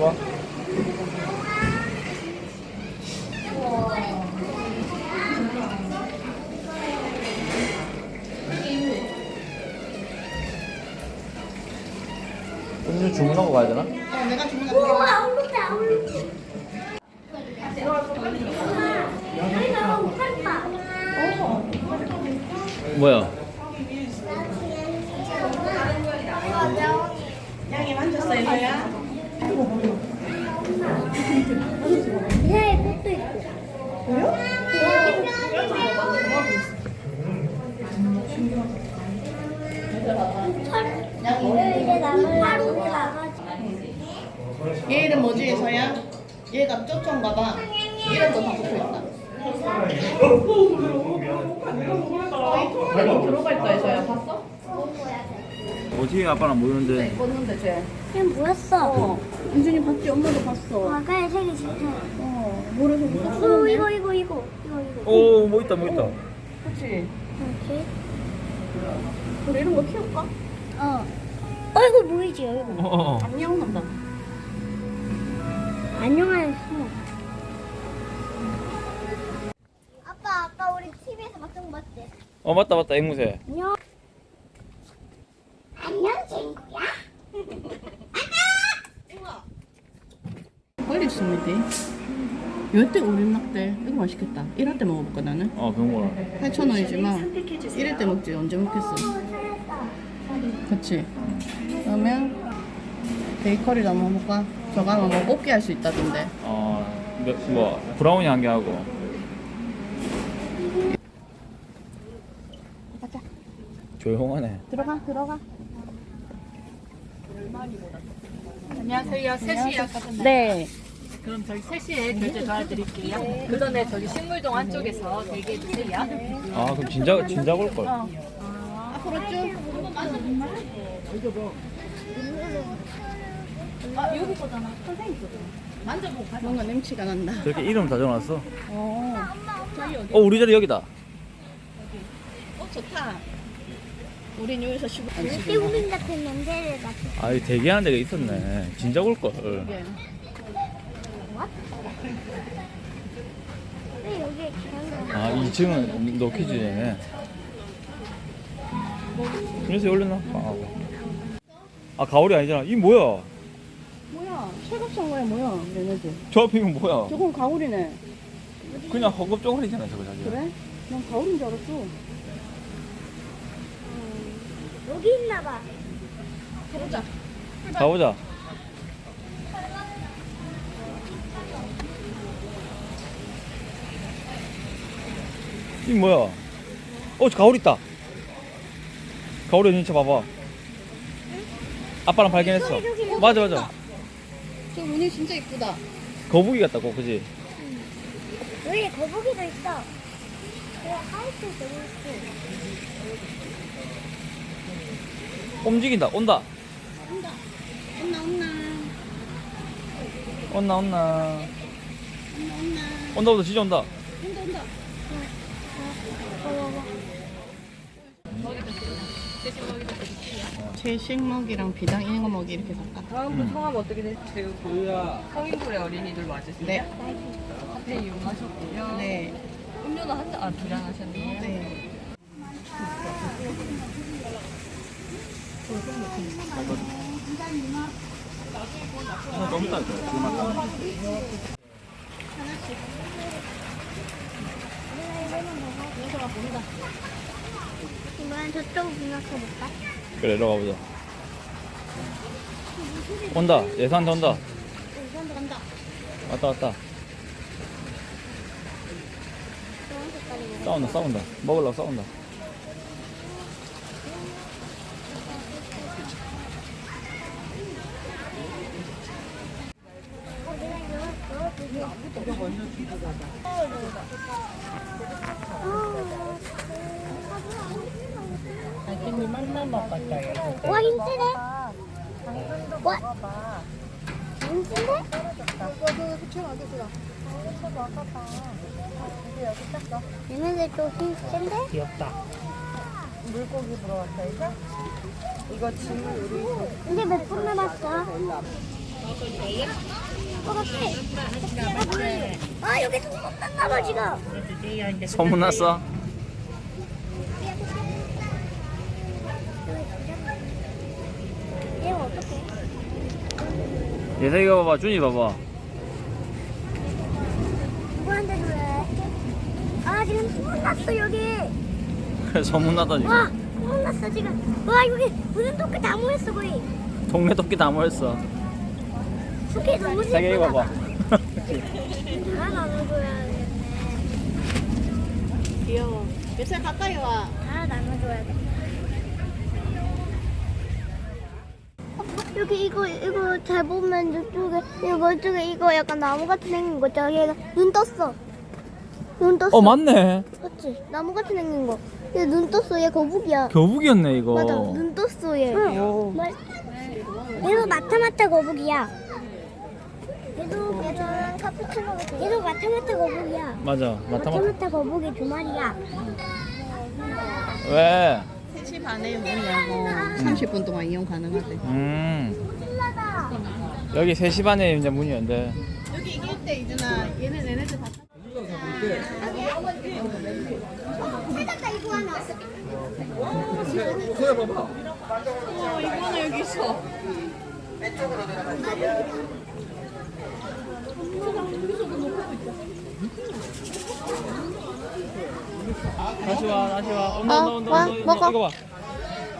봐. 음료 주문하고 가야 되나? 어, 내가 주문한 우와 아울렛 아울렛 여기 나와 팔바 뭐야? 양이 만졌어 이거야? 이사의 꽃도 있고 이제 나무 가가지고 얘 이름 뭐지 예서야? 얘가 쪼쪼인가 봐 이름도 다 붙어있다 어, 이 들어가 있다 예서야 봤어? 어떻게 아빠랑 모이는데 껐는데 쟤 그냥 뭐였어? 어. 은준이 봤지? 엄마도 봤어 아까의 색이 진짜 어 모래서 어 이거 이거 이거 이거 이거 오 뭐 있다 뭐 있다 그치? 이렇게 우리 이런 거 키울까? 어 얼굴 보이지 얼굴 어, 어. 안녕 난다 안녕하세요 아빠 아까 우리 TV에서 막상 봤지? 어 맞다 맞다 앵무새 안녕 안녕 친구야. 빨리 숨이지 요때 우린 낙대. 이거 맛있겠다. 이럴 때 먹어볼까 나는? 어 그런 거라 8,000원이지만 이럴 때 먹지. 언제 먹겠어? 그치? 그러면 베이커리도 한번 해볼까? 저거 하면 뭐 뽑기 할 수 있다던데. 어뭐 브라우니 한 개 하고. 가자. 조용하네. 들어가 들어가 안녕하세요. 3시 예약하셨나요? 네 그럼 저희 3시에 결제 도와드릴게요. 그 전에 저기 식물동 안쪽에서 대기해주세요. 아 그럼 진작 진작 올 걸 앞으로 쭉 아, 여기 거잖아. 선생님 거잖아. 만져보고 가자. 뭔가 냄새가 난다 저렇게 이름 다 적어놨어 어, 어 우리 자리 여기다 어 좋다 우린 여기서 쉬고 태국인 같은 냄새를 맡고 아 여기 대기하는 데가 있었네. 진작 올걸. 예. 왜 여기에 기한다 아 2층은 노키즈네. 그래서 올려놔. 방하고 아 가오리 아니잖아. 이 뭐야? 뭐야? 철갑상가야 뭐야? 얘네들. 저 앞에 이건 뭐야? 저건 가오리네. 그냥 허겁 쪼가리잖아 저거 자기 그래? 난 가오리인 줄 알았어 여기 있나 봐. 가보자. 가보자. 이 뭐야? 어 저 가오리 있다. 가오리 어딘지 봐봐. 아빠랑 발견했어. 저기, 저기, 저기. 맞아 맞아. 저 문이 진짜 이쁘다. 거북이 같다고 그지? 여기 거북이도 있어. 그래 하이트 되고 있어 움직인다 온다 온다 온나 온나 온나 온나 온다 온다 진짜 온다 온다 온다 채식 먹이랑 비당 이런 거 먹이 이렇게 살까? 다음은 성함 어떻게 되세요? 성인불의 어린이들 맞으세요? 네. 카페 이용하셨고요. 네. 음료는 한 잔, 아, 두잔 하셨네요. 네. 이번엔 저쪽 생각해볼까? 그래 이리 가보자. 온다. 예산한테 온다 우선 간다. 왔다 왔다. 싸운다 싸운다. 먹으려고 싸운다 와 힘쓰네 와 힘쓰네 얘네들 또 힘센데? 귀엽다. 물고기 보러 왔다, 이제? 이거 짐을 우리 이제 몇 분 남았어? 아 여기 손 떴나 봐 지금. 소문났어? 얘 어떡해? 예석이가 봐봐 준이 봐봐 누구한테 그래? 아 지금 소문 났어 여기. 소문나다니 와 소문 났어 지금. 와 여기 무슨 토끼 다 모였어 거의. 동네 토끼 다 모였어 토끼 너무 자기 예쁘다. 봐봐 다 나눠줘야겠네. 귀여워. 예슬 가까이 와. 다 나눠줘야겠네. 여기 이거 이거 잘 보면 이쪽에 이거 이쪽에 이거 약간 나무 같은 생긴 거 있잖아. 얘가 눈 떴어. 눈 떴어. 어 맞네 맞지? 나무 같은 생긴 거. 얘 눈 떴어. 얘 거북이야. 교북이었네 이거 맞아. 눈 떴어 얘. 말- 얘도 마타마타 거북이야. 얘도 얘는 카푸치노. 얘도 마타마타 거북이야. 맞아 마타마타 마타마타 거북이 두 마리야. 왜? 3시 반에 문 열고 30분 동안 이용 가능하대. 음 신나다. 여기 3시 반에 이제 문이 연대 여기 이길 때 이준아 얘네 얘네들 다 찾았다 이거 하나. 어, 이거는 여기 있어. 다시 와 다시 와 온다 어, 온다 와, 온다 온다 먹어. 이거 봐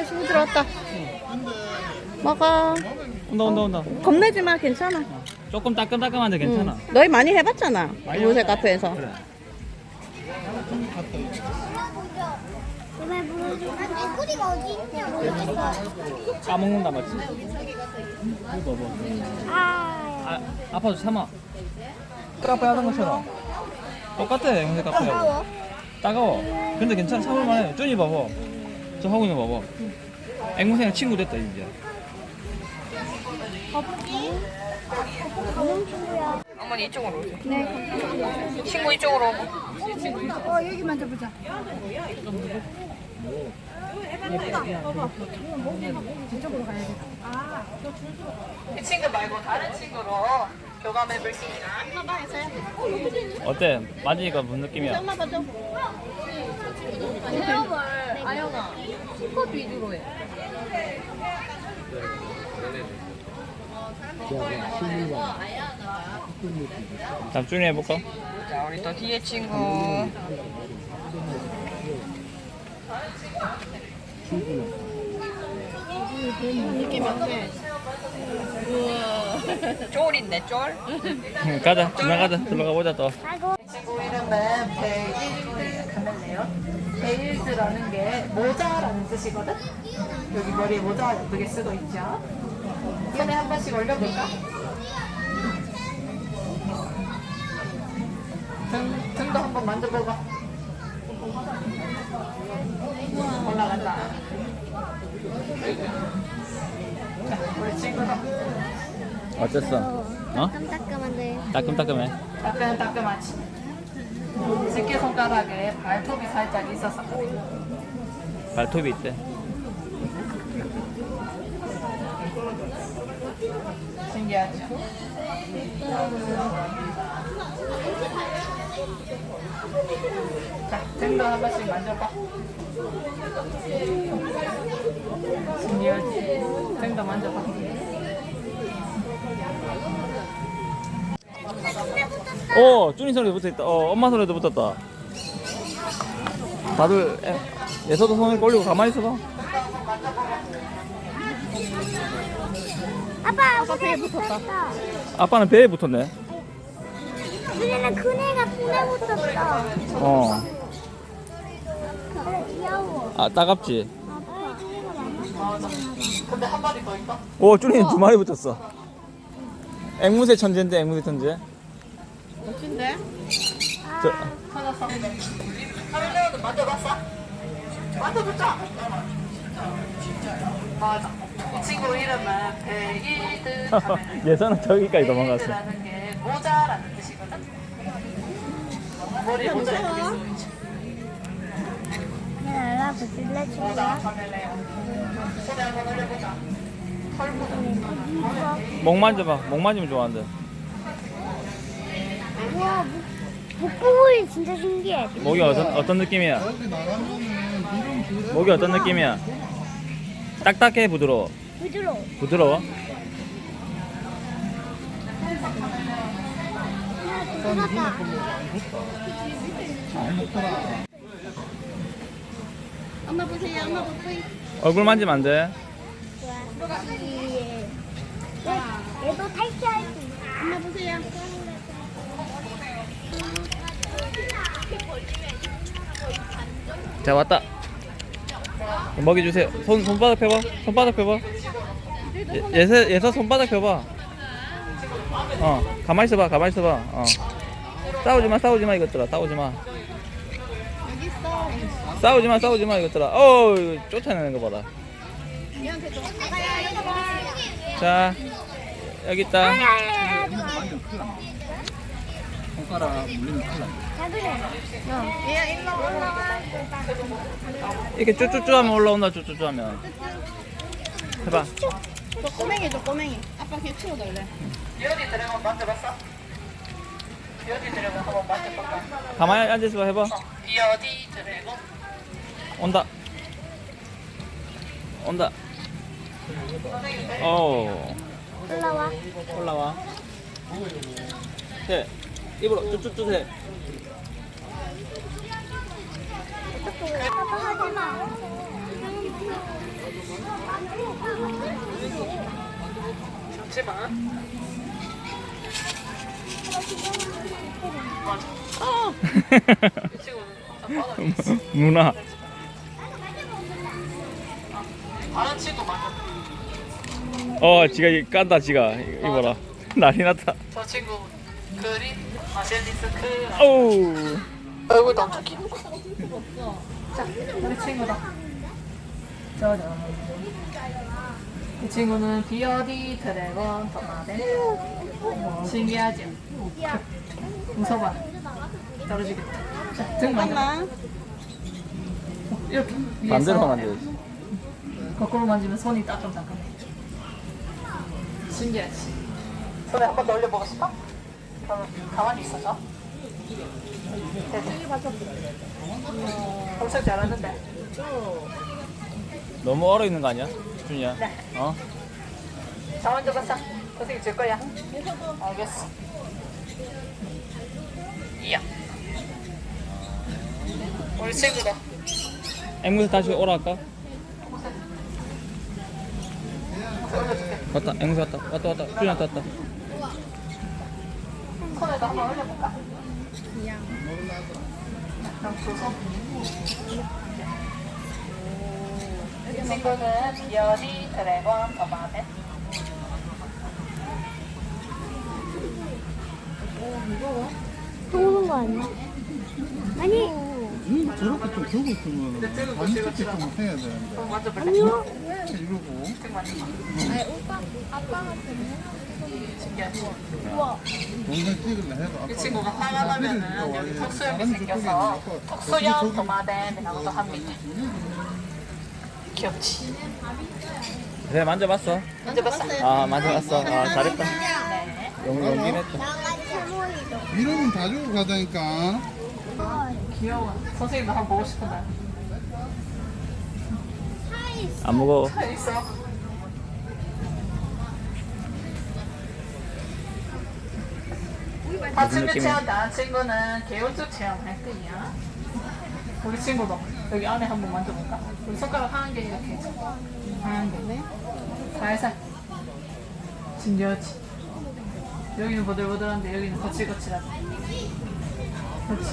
예슬 들어왔다. 먹어. 온다 온다 온다 겁내지 마, 괜찮아. 조금 따끔따끔한데 괜찮아 응. 너희 많이 해봤잖아. 많이 요새 해봤어. 카페에서. 그래 보여줘. 난 꼬리가 어디 있냐 모르겠어. 까먹는다 맞지? 이거 봐봐 아. 아, 아파도 참아 카페 하던 것처럼 똑같아 영세 카페하고 따가워. 따가워 근데 괜찮아 참을만해 쫀이 봐봐 저 하고 있는 거 봐봐 앵무새랑 친구 됐다 이제 안녕 친구야. 어머니 이쪽으로 오세요. 네. 친구 이쪽으로 오고. 이 친구 말고 다른 친구로 교감해 볼게요. 어때? 맞으니까 무슨 느낌이야? 아영아, 위주로 해. 잡준이 해볼까? 자, 우리 또 뒤에 친구. 느낌 어때? 쫄 있네, 쫄. 응, 가자 지나가자 들어가 보자 또. 친구 이름은 베일드 카멜레온. 베일드라는 게 모자라는 뜻이거든. 여기 머리에 모자 예쁘게 쓰고 있죠. 손에 한 번씩 올려볼까? 등, 등도 한번 만져보고. 올라간다. 자, 우리 친구도 어땠어? 어? 따끔따끔한데. 따끔따끔해 따끈따끈하지. 새끼손가락에 발톱이 살짝 있어서 발톱이 있대 신기하죠. 자, 등도 한 번씩 만져봐. 신기하지. 등도 만져봐. 어 준이 손에도 붙어있다 어 엄마 손에도 붙었다 다들 애, 예서도 손을 올리고 가만히 있어봐 아빠 손에 붙었다. 아빠는 배에 붙었네 눈에는 그네가 손에 붙었어. 어. 아, 귀여워. 아 따갑지? 아빠 그네가 많아. 오 준이는 두 마리 붙었어 앵무새 천재인데 앵무새 천재 멋진데? 저, 찾았어. 카멜레온은 만져봤어? 만져보자. 맞아. 이 친구 이름은 베일드 카멜레온. 예서는 저기까지 도망갔어 베일드라는 게 모자라는. 목 만져봐. 목 만지면 좋아한대. 우와 목 부분이 진짜 신기해. 목이 어떤 어떤 느낌이야? 목이 어떤 느낌이야? 딱딱해 부드러워. 부드러워. 부드러워? 엄마 보세요. 엄마 보세요. 얼굴 만지면 안 돼. 얘- 얘도 탈취할 수 있어. 엄마 보세요. 자 왔다. 먹이 주세요. 손 손바닥 펴봐. 손바닥 펴봐. 예, 예서 예서 손바닥 펴봐. 어 가만 있어봐. 가만 있어봐. 어. 싸우지 마. 싸우지 마 이것들아. 싸우지 마. 여기 있어. 싸우지 마. 싸우지 마 이것들아. 어 이거 쫓아내는 거 봐라. 얘한테 줘. 자 여기 있다. 손가락 물리면 큰일 나. 얘야 일로 올라와. 이렇게 쭈쭈쭈 하면 올라온다. 쭈쭈쭈 하면. 해봐. 저 꼬맹이 저 꼬맹이. 아빠 걔 치워달래. 비어디 드래곤 만져봤어? 비어디 드래곤 한번 만져볼까? 가만히 앉아 있어봐. 해봐. 비어디 드래곤 온다. 온다. 어. 올라와. 올라와. 해. 입으로 쭈쭈쭈 해. 아빠 하지 마. 좋지 마 문화. 다른 친구 만져 어, 지가 이- 깐다, 지가. 이- 이거라. 난리 났다. 저 친구 그린 마젤리스 크 어우. 얼굴도 엄청 귀엽고 자 우리 친구다 저 저 이 친구는 비어디 드래곤 도마뱀 신기하죠? 웃어봐 떨어지겠다 자, 등 만져. 이렇게 위에서 반대로 만져야지. 거꾸로 만지면 손이 따끔따끔해 신기하지? 손에 한번 더 올려보고 싶어? 그럼 가만히 있어줘 됐다 엄청 잘하는데 너무 얼어 있는 거 아니야? 준이야. 네. 어? 자 먼저 봤어 선생님 줄 거야 알겠어 이야 우리 친구다 앵무새 다시 오라 할까? 왔다. 앵무새 왔다. 왔다, 왔다. 준이한테 왔다. 손에다 한번 올려볼까? 그럼 줘서 이 친구는 비어디 드래곤 더마네 또 오는 거 아니야? 아니, 음, 저렇게 좀 들고 있으면 반짝이 좀 해야 되는데. 아니요. 이러고. 등 만져봐 신기하지? 동생 찍을래 해도 이 친구가 화가 나면은 여기 턱수염이 생겨서 턱수염 도마뱀이라고도 합니다. 귀엽지? 그래, 만져봤어. 만져봤어? 아, 만져봤어. 아, 잘했다. 네. 용, 용긴 했다. 이러면 다 주고 가자니까. 귀여워. 선생님도 한번 보고 싶은데. 안 무거워. 있어. 파충류 느낌이야? 체험 다른 친구는 개울쭉 체험할 거야. 우리 친구도 여기 안에 한 번 만져볼까? 우리 손가락 하얀 게 이렇게. 하얀 게. 살살. 신기하지? 여기는 보들보들한데 여기는 거칠거칠하다. 그렇지.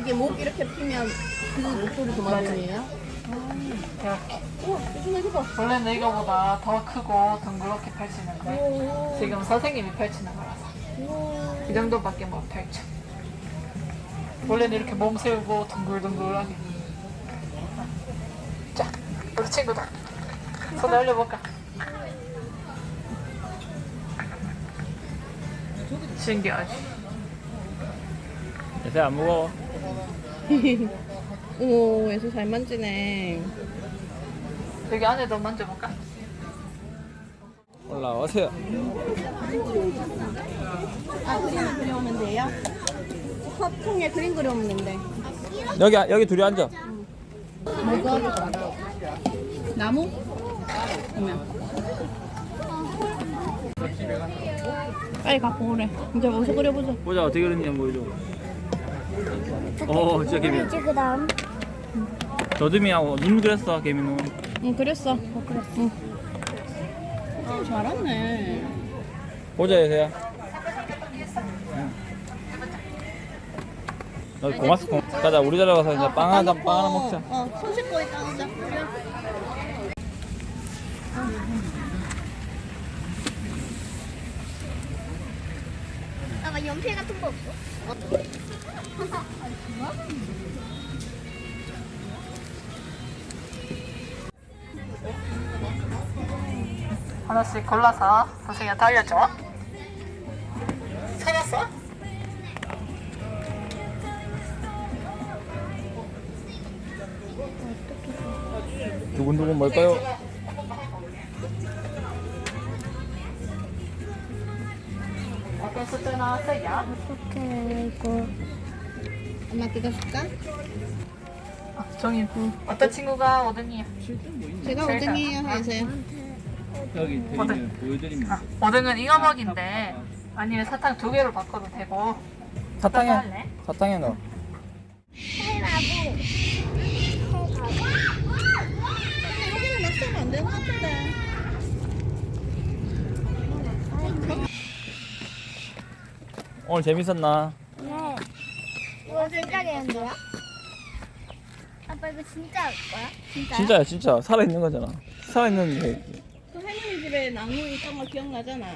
이게 목 이렇게 피면 그 목소리 도마뱀이에요? 이렇게. 우와, 조심해 해봐. 원래는 이거보다 더 크고 둥그렇게 펼치는데 지금 선생님이 펼치는 거라서 이 정도밖에 못 펼쳐. 원래는 이렇게 몸 세우고 둥글둥글하게. 자, 우리 친구도 손 올려볼까? 신기하지? 요새 안 무거워. 오, 예수 잘 만지네. 여기 안에도 만져볼까? 올라오세요. 아 그림을 그려오면 돼요? 컵통에 그림 된대 여기 여기 둘이 앉아. 뭐가? 나무? 그러면 빨리 갖고 오래 이제 어디서 그려보자 보자 어떻게 그렸냐 보여줘. 어 진짜 개미. 이제 그다음 저듬이하고 눈 그렸어 개미 눈. 응 그렸어 어, 그렸어 응. 어, 잘했네 보자 예서야. 고맙어. 고 가자 우리 자리 가서 이제 빵 하나 빵 하나 먹자. 어, 손 씻고 있다 오자 아마 연필 같은 거 없어? 하나씩 골라서 선생님한테 알려줘. 두근두근 뭘까요? 어떤 숫자 나왔어요? 어떻게 이거 엄마 뜯어줄까? 아, 종이. 어떤 친구가 5등이야? 제가 제가. 5등이에요 해서요 여기 드리면 보여드리면 아, 5등은 이거 먹인데 아니면 사탕 두 개로 바꿔도 되고 사탕에 할래? 사탕에 넣어. 해가고 해가고 여기는 낙서가 안 되는 것 같은데 오늘 재밌었나? 네 이거 진짜 개인데요? 아빠 이거 진짜 할 거야? 진짜? 진짜야 진짜 살아 있는 거잖아. 살아 있는 게 그 할머니 집에 나무 있던 거 기억나잖아